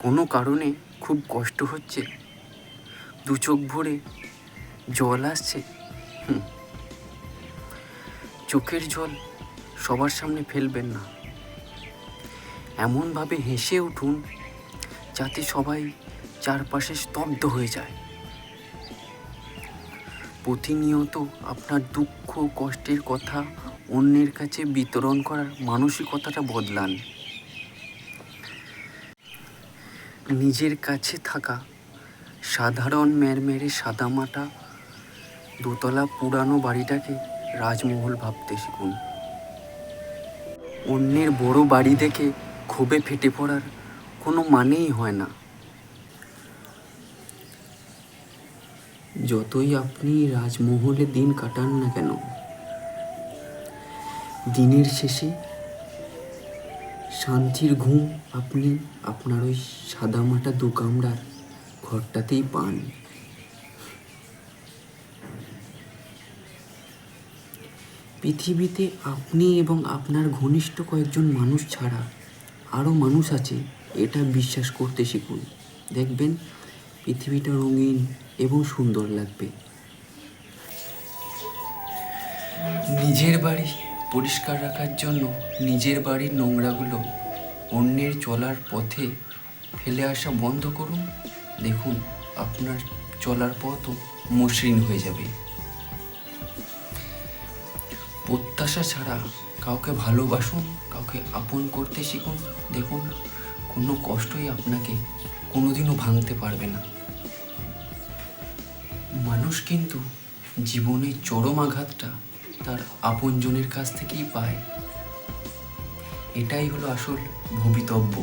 কোনো কারণে খুব কষ্ট হচ্ছে। দু চোখ ভরে জল আসছে। চোখের জল সবার সামনে ফেলবেন না। এমনভাবে হেসে উঠুন যাতে সবাই চারপাশে স্তব্ধ হয়ে যায়। প্রতিনিয়ত আপনার দুঃখ, কষ্টের কথা অন্যের কাছে বিতরণ করার মানসিকতাটা বদলান। নিজের কাছে থাকা, সাধারণ ম্যারমেরে সাদামাটা দোতলা পুরানো বাড়িটাকে রাজমহল ভাবতে শিখুন। অন্যের বড় বাড়ি দেখে ক্ষোভে ফেটে পড়ার কোনো মানেই হয় না। যতই আপনি রাজমহলে দিন কাটান না কেন, দিনের শেষে শান্তির ঘুম আপনি আপনার ওই সাদামাটা দু কামরার ঘরটাতেই পান। পৃথিবীতে আপনি এবং আপনার ঘনিষ্ঠ কয়েকজন মানুষ ছাড়া আরও মানুষ আছে, এটা বিশ্বাস করতে শিখুন। দেখবেন, পৃথিবীটা রঙিন এবং সুন্দর লাগবে। নিজের বাড়ি পরিষ্কার রাখার জন্য নিজের বাড়ির নোংরাগুলো অন্যের চলার পথে ফেলে আসা বন্ধ করুন। দেখুন, আপনার চলার পথও মসৃণ হয়ে যাবে। প্রত্যাশা ছাড়া কাউকে ভালোবাসুন, কাউকে আপন করতে শিখুন। দেখুন, কোনো কষ্টই আপনাকে কোনোদিনও ভাঙতে পারবে না। মানুষ কিন্তু জীবনের চরম আঘাতটা তার আপনজনের কাছ থেকেই পায়। এটাই হলো আসল ভবিতব্য।